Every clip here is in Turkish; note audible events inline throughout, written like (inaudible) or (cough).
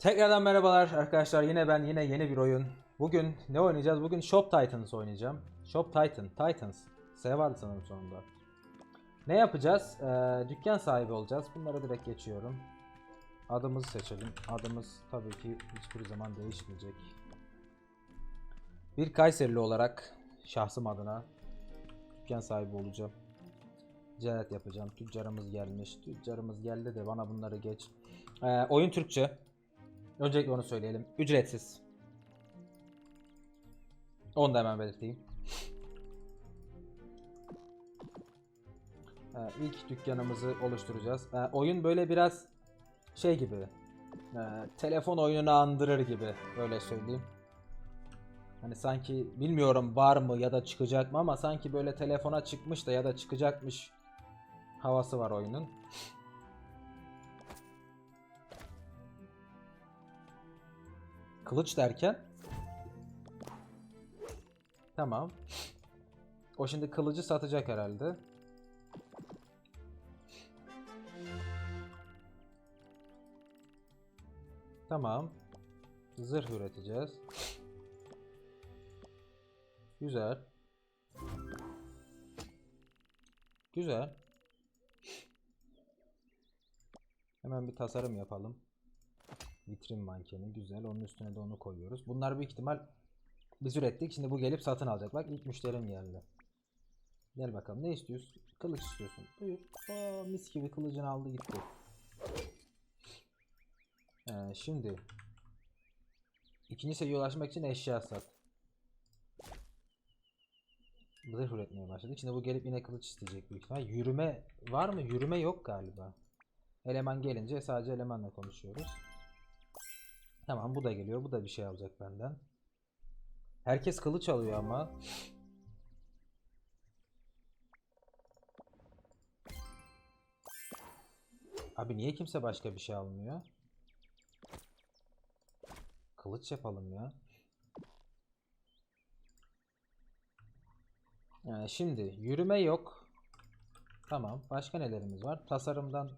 Tekrardan merhabalar arkadaşlar. Yine ben, yine yeni bir oyun. Bugün ne oynayacağız? Bugün Shop Titans oynayacağım. Shop Titan, Titans. S sanırım sonunda. Ne yapacağız? Ee, dükkan sahibi olacağız. Bunları direkt geçiyorum. Adımızı seçelim. Adımız tabii ki hiçbir zaman değişmeyecek. Bir Kayserili olarak şahsım adına dükkan sahibi olacağım. Ticaret yapacağım. Tüccarımız gelmiş. Tüccarımız geldi de bana bunları geç. Ee, oyun Türkçe. Öncelikle onu söyleyelim. Ücretsiz. Onu da hemen belirteyim. Ee, ilk dükkanımızı oluşturacağız. Ee, oyun böyle biraz şey gibi. e, telefon oyununu andırır gibi. Öyle söyleyeyim. Hani sanki bilmiyorum var mı ya da çıkacak mı ama sanki böyle telefona çıkmış da ya da çıkacakmış havası var oyunun. Kılıç derken Tamam. O şimdi kılıcı satacak herhalde. Tamam. Zırh üreteceğiz. Güzel. Güzel. Hemen bir tasarım yapalım. Vitrin mankeni güzel. Onun üstüne de onu koyuyoruz. Bunlar büyük ihtimal biz ürettik. Şimdi bu gelip satın alacak. Bak ilk müşterim geldi. Gel bakalım ne istiyorsun? Kılıç istiyorsun. Buyur. Aa, mis gibi kılıcını aldı gitti. Ee, şimdi ikinci seviyeye ulaşmak için eşya sat. Zırh üretmeye başladık. Şimdi bu gelip yine kılıç isteyecek büyük ihtimal. Yürüme var mı? Yürüme yok galiba. Eleman gelince sadece elemanla konuşuyoruz. Tamam bu da geliyor. Bu da bir şey alacak benden. Herkes kılıç alıyor ama. Abi niye kimse başka bir şey almıyor? Kılıç yapalım ya. Yani şimdi yürüme yok. Tamam. Başka nelerimiz var? Tasarımdan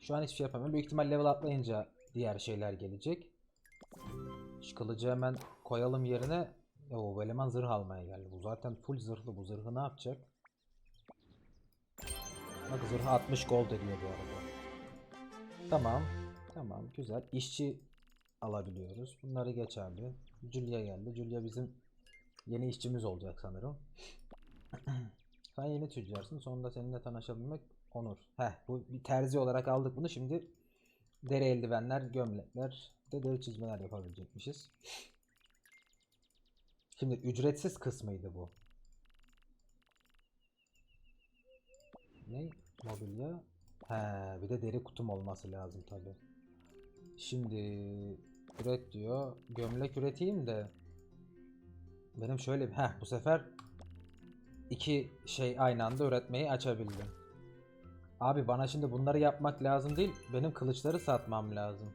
şu an hiçbir şey yapamıyorum. Büyük ihtimal level atlayınca diğer şeyler gelecek. Şu kılıcı hemen koyalım yerine. O eleman zırh almaya geldi. Bu zaten full zırhlı. Bu zırhı ne yapacak? Bak zırhı 60 gold ediyor bu arada. Tamam. Tamam güzel. İşçi alabiliyoruz. Bunları geç abi. Julia geldi. Julia bizim yeni işçimiz olacak sanırım. Sen yeni tüccarsın. Sonunda seninle tanışabilmek onur. Heh bu bir terzi olarak aldık bunu. Şimdi deri eldivenler, gömlekler, de deri çizmeler yapabilecekmişiz. Şimdi ücretsiz kısmıydı bu. Ne? Mobilya. He, bir de deri kutum olması lazım tabi. Şimdi üret diyor. Gömlek üreteyim de benim şöyle bir heh bu sefer iki şey aynı anda üretmeyi açabildim. Abi bana şimdi bunları yapmak lazım değil. Benim kılıçları satmam lazım.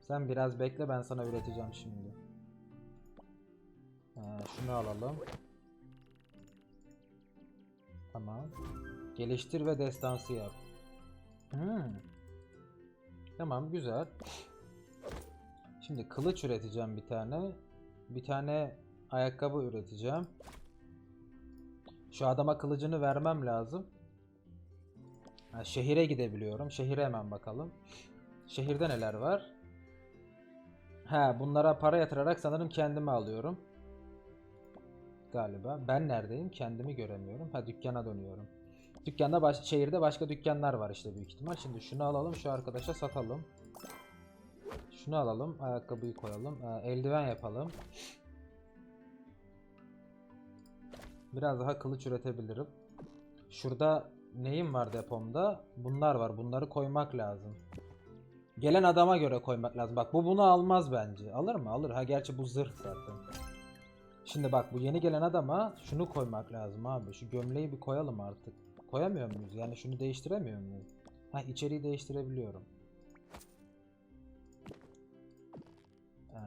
Sen biraz bekle ben sana üreteceğim şimdi. Ee, şunu alalım. Tamam. Geliştir ve destansı yap. Hmm. Tamam güzel. Şimdi kılıç üreteceğim bir tane. Bir tane ayakkabı üreteceğim. Şu adama kılıcını vermem lazım. Ha, şehire gidebiliyorum. Şehire hemen bakalım. Şehirde neler var? Ha, bunlara para yatırarak sanırım kendimi alıyorum. Galiba. Ben neredeyim? Kendimi göremiyorum. Ha dükkana dönüyorum. Dükkanda baş şehirde başka dükkanlar var işte büyük ihtimal. Şimdi şunu alalım, şu arkadaşa satalım. Şunu alalım, ayakkabıyı koyalım. Eldiven yapalım. Biraz daha kılıç üretebilirim. Şurada neyim var depomda? Bunlar var. Bunları koymak lazım. Gelen adama göre koymak lazım. Bak bu bunu almaz bence. Alır mı? Alır. Ha gerçi bu zırh zaten. Şimdi bak bu yeni gelen adama şunu koymak lazım abi. Şu gömleği bir koyalım artık. Koyamıyor muyuz? Yani şunu değiştiremiyor muyuz? Ha içeriği değiştirebiliyorum. Ee,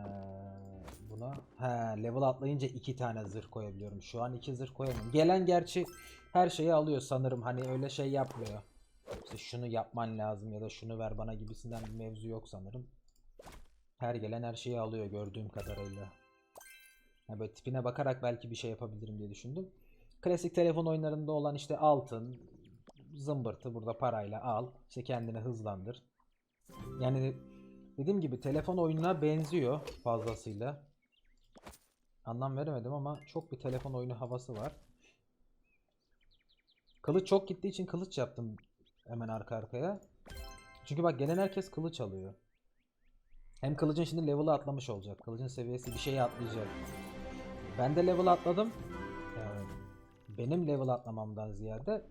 buna ha level atlayınca iki tane zırh koyabiliyorum. Şu an iki zırh koyamıyorum. Gelen gerçi her şeyi alıyor sanırım. Hani öyle şey yapmıyor. İşte şunu yapman lazım ya da şunu ver bana gibisinden bir mevzu yok sanırım. Her gelen her şeyi alıyor gördüğüm kadarıyla. Ya böyle tipine bakarak belki bir şey yapabilirim diye düşündüm. Klasik telefon oyunlarında olan işte altın, zımbırtı burada parayla al. İşte kendini hızlandır. Yani dediğim gibi telefon oyununa benziyor fazlasıyla. Anlam veremedim ama çok bir telefon oyunu havası var. Kılıç çok gittiği için kılıç yaptım hemen arka arkaya. Çünkü bak gelen herkes kılıç alıyor. Hem kılıcın şimdi level'ı atlamış olacak. Kılıcın seviyesi bir şeye atlayacak. Ben de level atladım. Ee, benim level atlamamdan ziyade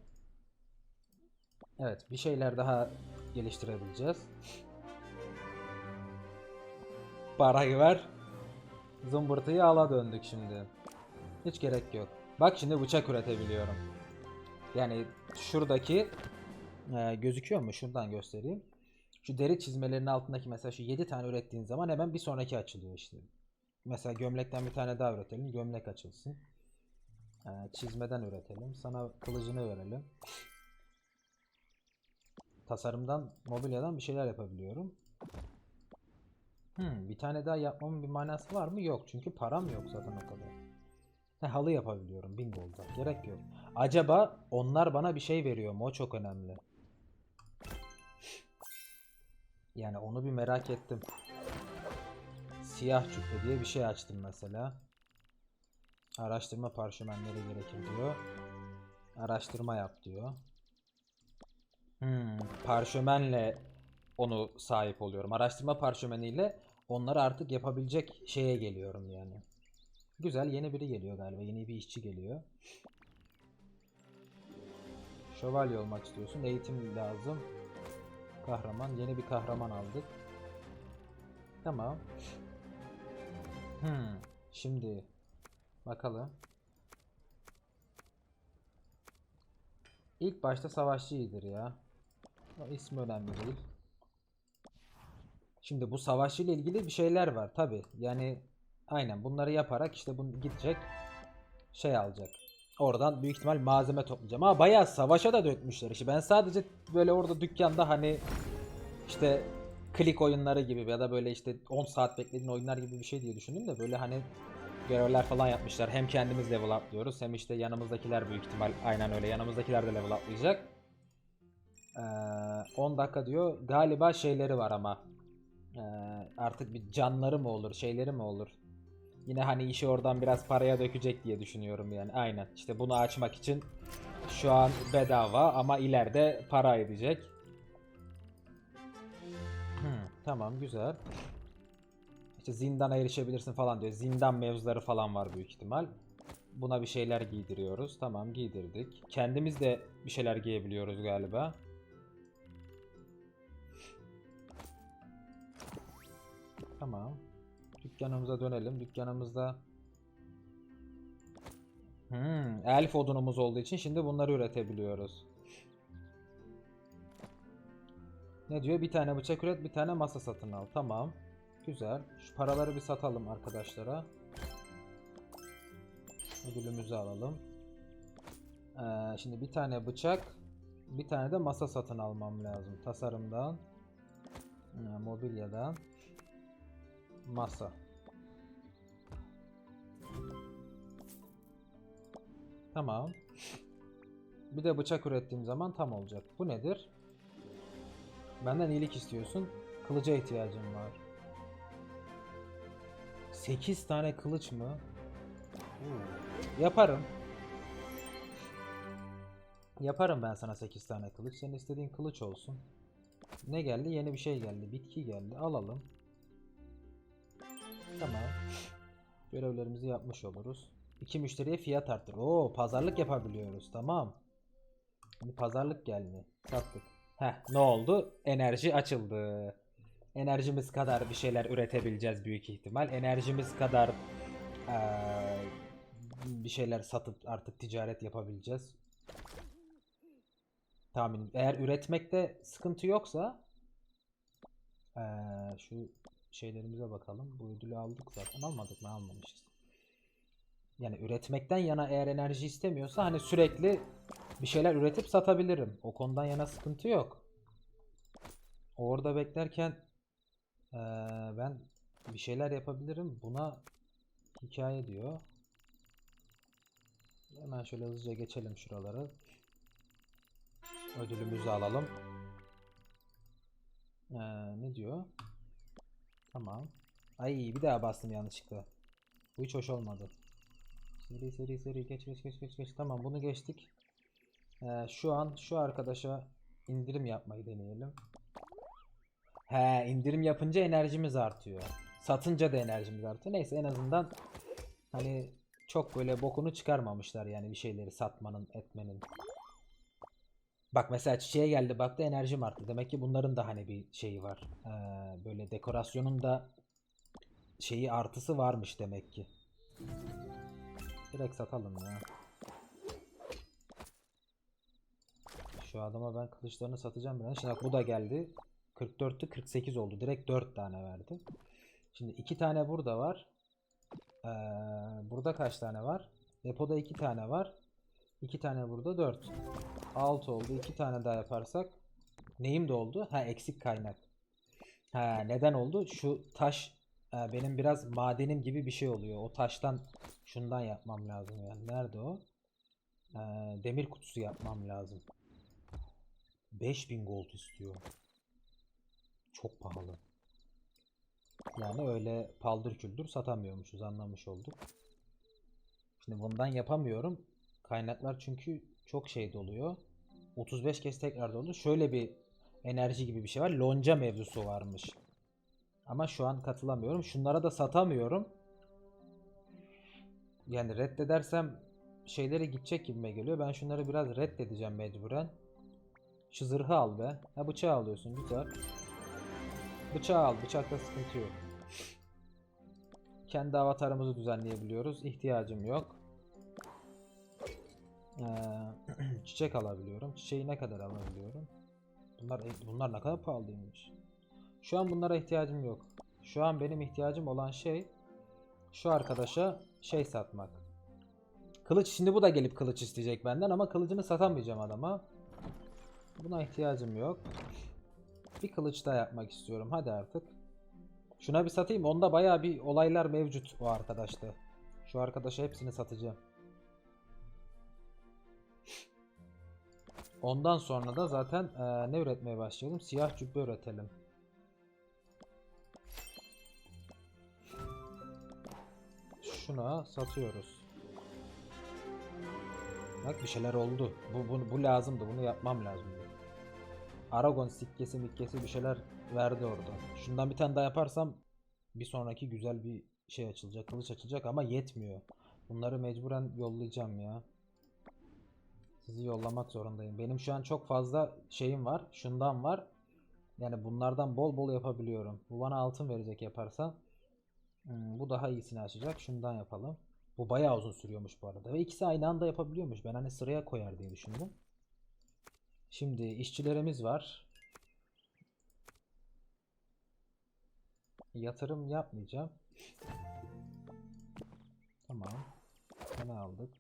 Evet bir şeyler daha geliştirebileceğiz. Parayı ver. Zımbırtıyı ala döndük şimdi. Hiç gerek yok. Bak şimdi bıçak üretebiliyorum. Yani şuradaki e, gözüküyor mu? Şuradan göstereyim. Şu deri çizmelerinin altındaki mesela şu 7 tane ürettiğin zaman hemen bir sonraki açılıyor işte. Mesela gömlekten bir tane daha üretelim. Gömlek açılsın. E, çizmeden üretelim. Sana kılıcını verelim. Tasarımdan, mobilyadan bir şeyler yapabiliyorum. Hmm, bir tane daha yapmamın bir manası var mı? Yok. Çünkü param yok zaten o kadar. He, halı yapabiliyorum. Bin golda. Gerek yok. Acaba onlar bana bir şey veriyor mu? O çok önemli. Yani onu bir merak ettim. Siyah cübbe diye bir şey açtım mesela. Araştırma parşömenleri gerekir diyor. Araştırma yap diyor. Hmm, parşömenle onu sahip oluyorum. Araştırma parşömeniyle onları artık yapabilecek şeye geliyorum yani. Güzel yeni biri geliyor galiba. Yeni bir işçi geliyor. Şövalye olmak istiyorsun. Eğitim lazım. Kahraman. Yeni bir kahraman aldık. Tamam. Hmm. Şimdi bakalım. İlk başta savaşçı iyidir ya. O ismi önemli değil. Şimdi bu savaşçı ile ilgili bir şeyler var tabi. Yani aynen bunları yaparak işte bunu gidecek şey alacak. Oradan büyük ihtimal malzeme toplayacağım. Ama bayağı savaşa da dökmüşler işi. Ben sadece böyle orada dükkanda hani işte klik oyunları gibi ya da böyle işte 10 saat beklediğin oyunlar gibi bir şey diye düşündüm de böyle hani görevler falan yapmışlar. Hem kendimiz level atlıyoruz hem işte yanımızdakiler büyük ihtimal aynen öyle yanımızdakiler de level atlayacak. Ee, 10 dakika diyor. Galiba şeyleri var ama. Ee, artık bir canları mı olur, şeyleri mi olur? Yine hani işi oradan biraz paraya dökecek diye düşünüyorum yani. Aynen. İşte bunu açmak için şu an bedava ama ileride para edecek. Hmm, tamam güzel. İşte zindana erişebilirsin falan diyor. Zindan mevzuları falan var büyük ihtimal. Buna bir şeyler giydiriyoruz. Tamam giydirdik. Kendimiz de bir şeyler giyebiliyoruz galiba. Tamam. Dükkanımıza dönelim. Dükkanımızda Hmm, elf odunumuz olduğu için şimdi bunları üretebiliyoruz. Ne diyor? Bir tane bıçak üret, bir tane masa satın al. Tamam. Güzel. Şu paraları bir satalım arkadaşlara. Ödülümüzü alalım. Ee, şimdi bir tane bıçak, bir tane de masa satın almam lazım. Tasarımdan, mobilyadan, masa. Tamam. Bir de bıçak ürettiğim zaman tam olacak. Bu nedir? Benden iyilik istiyorsun. Kılıca ihtiyacım var. 8 tane kılıç mı? Oo. Yaparım. Yaparım ben sana 8 tane kılıç. Senin istediğin kılıç olsun. Ne geldi? Yeni bir şey geldi. Bitki geldi. Alalım. Tamam. Görevlerimizi yapmış oluruz. İki müşteriye fiyat arttır. Oo, pazarlık yapabiliyoruz. Tamam. Şimdi pazarlık geldi. Sattık. Heh, ne oldu? Enerji açıldı. Enerjimiz kadar bir şeyler üretebileceğiz büyük ihtimal. Enerjimiz kadar eee, bir şeyler satıp artık ticaret yapabileceğiz. Tahminim. Eğer üretmekte sıkıntı yoksa eee, şu şeylerimize bakalım. Bu ödülü aldık zaten. Almadık mı? Almamışız. Yani üretmekten yana eğer enerji istemiyorsa hani sürekli bir şeyler üretip satabilirim. O konudan yana sıkıntı yok. Orada beklerken eee, ben bir şeyler yapabilirim. Buna hikaye diyor. Hemen şöyle hızlıca geçelim şuraları. Ödülümüzü alalım. Ee, ne diyor? Tamam. Ay bir daha bastım yanlışlıkla. Bu hiç hoş olmadı. Seri seri seri geç geç geç geç geç. Tamam bunu geçtik. Ee, şu an şu arkadaşa indirim yapmayı deneyelim. He indirim yapınca enerjimiz artıyor. Satınca da enerjimiz artıyor. Neyse en azından hani çok böyle bokunu çıkarmamışlar yani bir şeyleri satmanın etmenin. Bak mesela çiçeğe geldi baktı enerjim arttı. Demek ki bunların da hani bir şeyi var. Ee, böyle dekorasyonun da şeyi artısı varmış demek ki. Direkt satalım ya. Şu adama ben kılıçlarını satacağım biraz. Şimdi bak bu da geldi. 44'tü 48 oldu. Direkt 4 tane verdi. Şimdi 2 tane burada var. Ee, burada kaç tane var? Depoda 2 tane var. 2 tane burada 4. 6 oldu. 2 tane daha yaparsak neyim de oldu? Ha eksik kaynak. Ha neden oldu? Şu taş e, benim biraz madenim gibi bir şey oluyor. O taştan şundan yapmam lazım yani. Nerede o? Ee, demir kutusu yapmam lazım. 5000 gold istiyor. Çok pahalı. Yani öyle paldır küldür satamıyormuşuz anlamış olduk. Şimdi bundan yapamıyorum. Kaynaklar çünkü çok şey doluyor. 35 kez tekrar dolu. Şöyle bir enerji gibi bir şey var. Lonca mevzusu varmış. Ama şu an katılamıyorum. Şunlara da satamıyorum. Yani reddedersem şeyleri gidecek gibime geliyor. Ben şunları biraz reddedeceğim mecburen. Şu zırhı al be. Ha bıçağı alıyorsun güzel. Bıçağı al. Bıçakta sıkıntı yok. Kendi avatarımızı düzenleyebiliyoruz. İhtiyacım yok. Ee, (clears throat) çiçek alabiliyorum. Çiçeği ne kadar alabiliyorum? Bunlar bunlar ne kadar pahalıymış. Şu an bunlara ihtiyacım yok. Şu an benim ihtiyacım olan şey şu arkadaşa şey satmak. Kılıç şimdi bu da gelip kılıç isteyecek benden ama kılıcını satamayacağım adama. Buna ihtiyacım yok. Bir kılıç daha yapmak istiyorum. Hadi artık. Şuna bir satayım. Onda bayağı bir olaylar mevcut o arkadaşta. Şu arkadaşa hepsini satacağım. Ondan sonra da zaten eee, ne üretmeye başlayalım? Siyah cübbe üretelim. Şuna satıyoruz. Bak bir şeyler oldu. Bu, bu, bu lazımdı. Bunu yapmam lazımdı. Aragon sikkesi mikkesi bir şeyler verdi orada. Şundan bir tane daha yaparsam bir sonraki güzel bir şey açılacak. Kılıç açılacak ama yetmiyor. Bunları mecburen yollayacağım ya. Sizi yollamak zorundayım. Benim şu an çok fazla şeyim var. Şundan var. Yani bunlardan bol bol yapabiliyorum. Bu bana altın verecek yaparsam. Hmm, bu daha iyisini açacak. Şundan yapalım. Bu bayağı uzun sürüyormuş bu arada. Ve ikisi aynı anda yapabiliyormuş. Ben hani sıraya koyar diye düşündüm. Şimdi işçilerimiz var. Yatırım yapmayacağım. Tamam. Ne aldık?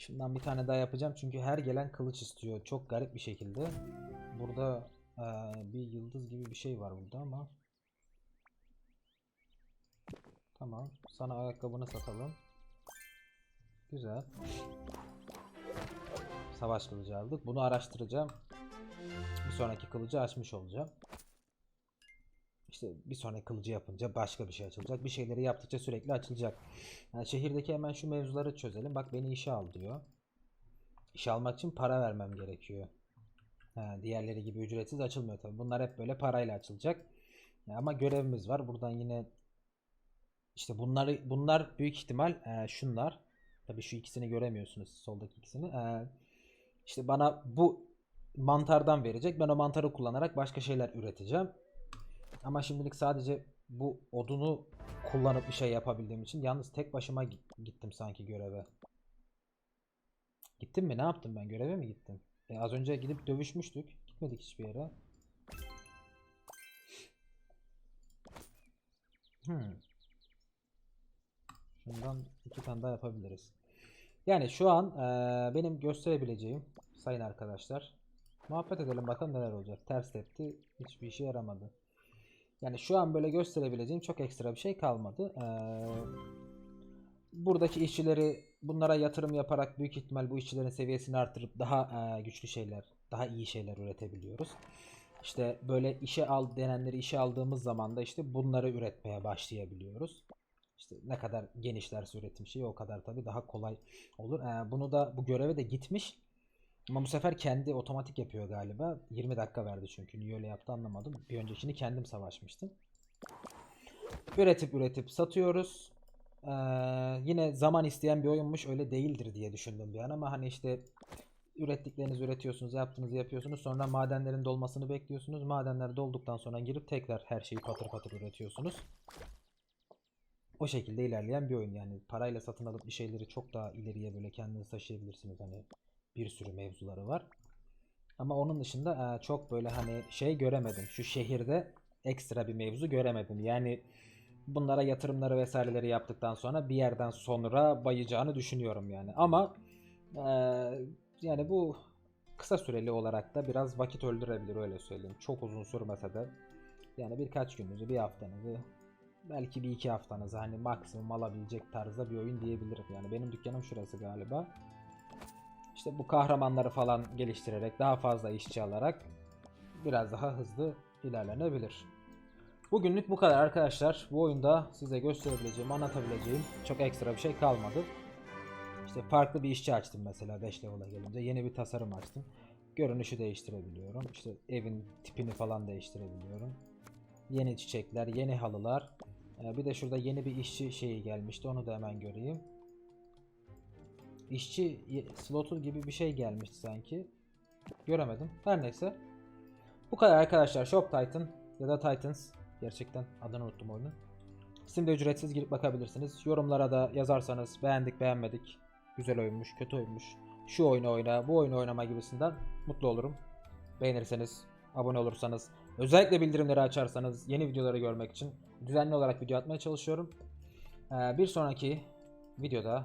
Şundan bir tane daha yapacağım çünkü her gelen kılıç istiyor. Çok garip bir şekilde. Burada eee, bir yıldız gibi bir şey var burada ama. Tamam. Sana ayakkabını satalım. Güzel. Savaş kılıcı aldık. Bunu araştıracağım. Bir sonraki kılıcı açmış olacağım. İşte bir sonraki kılıcı yapınca başka bir şey açılacak. Bir şeyleri yaptıkça sürekli açılacak. Yani şehirdeki hemen şu mevzuları çözelim. Bak beni işe al diyor. İşe almak için para vermem gerekiyor. Ha, diğerleri gibi ücretsiz açılmıyor tabii. Bunlar hep böyle parayla açılacak. Ya ama görevimiz var. Buradan yine işte bunları bunlar büyük ihtimal e, şunlar. Tabii şu ikisini göremiyorsunuz. Soldaki ikisini. E, işte bana bu mantardan verecek. Ben o mantarı kullanarak başka şeyler üreteceğim. Ama şimdilik sadece bu odunu kullanıp bir şey yapabildiğim için yalnız tek başıma gi- gittim sanki göreve. Gittim mi? Ne yaptım ben? Göreve mi gittim? E, az önce gidip dövüşmüştük. Gitmedik hiçbir yere. Hmm. Şundan iki tane daha yapabiliriz. Yani şu an eee, benim gösterebileceğim sayın arkadaşlar. Muhabbet edelim bakalım neler olacak. Ters tepti. Hiçbir işe yaramadı. Yani şu an böyle gösterebileceğim çok ekstra bir şey kalmadı. Ee, buradaki işçileri bunlara yatırım yaparak büyük ihtimal bu işçilerin seviyesini artırıp daha e, güçlü şeyler, daha iyi şeyler üretebiliyoruz. İşte böyle işe al denenleri işe aldığımız zaman da işte bunları üretmeye başlayabiliyoruz. İşte ne kadar genişlerse üretim şeyi o kadar tabii daha kolay olur. Ee, bunu da bu göreve de gitmiş. Ama bu sefer kendi otomatik yapıyor galiba. 20 dakika verdi çünkü. Niye öyle yaptı anlamadım. Bir öncekini kendim savaşmıştım. Üretip üretip satıyoruz. Ee, yine zaman isteyen bir oyunmuş öyle değildir diye düşündüm bir an ama hani işte ürettiklerinizi üretiyorsunuz, yaptığınızı yapıyorsunuz. Sonra madenlerin dolmasını bekliyorsunuz. Madenler dolduktan sonra girip tekrar her şeyi patır patır üretiyorsunuz. O şekilde ilerleyen bir oyun yani. Parayla satın alıp bir şeyleri çok daha ileriye böyle kendiniz taşıyabilirsiniz. Hani bir sürü mevzuları var. Ama onun dışında e, çok böyle hani şey göremedim. Şu şehirde ekstra bir mevzu göremedim. Yani bunlara yatırımları vesaireleri yaptıktan sonra bir yerden sonra bayacağını düşünüyorum yani. Ama e, yani bu kısa süreli olarak da biraz vakit öldürebilir öyle söyleyeyim. Çok uzun sürmese de yani birkaç gününüzü, bir haftanızı, belki bir iki haftanızı hani maksimum alabilecek tarzda bir oyun diyebilirim. Yani benim dükkanım şurası galiba. İşte bu kahramanları falan geliştirerek daha fazla işçi alarak biraz daha hızlı ilerlenebilir. Bugünlük bu kadar arkadaşlar. Bu oyunda size gösterebileceğim, anlatabileceğim çok ekstra bir şey kalmadı. İşte farklı bir işçi açtım mesela 5 level'a gelince. Yeni bir tasarım açtım. Görünüşü değiştirebiliyorum. İşte evin tipini falan değiştirebiliyorum. Yeni çiçekler, yeni halılar. Ee, bir de şurada yeni bir işçi şeyi gelmişti. Onu da hemen göreyim. İşçi slotu gibi bir şey gelmişti sanki. Göremedim. Her neyse. Bu kadar arkadaşlar. Shop Titan ya da Titans. Gerçekten adını unuttum oyunun. Steam'de ücretsiz girip bakabilirsiniz. Yorumlara da yazarsanız beğendik beğenmedik. Güzel oyunmuş, kötü oyunmuş. Şu oyunu oyna, bu oyunu oynama gibisinden mutlu olurum. Beğenirseniz, abone olursanız, özellikle bildirimleri açarsanız yeni videoları görmek için düzenli olarak video atmaya çalışıyorum. Ee, bir sonraki videoda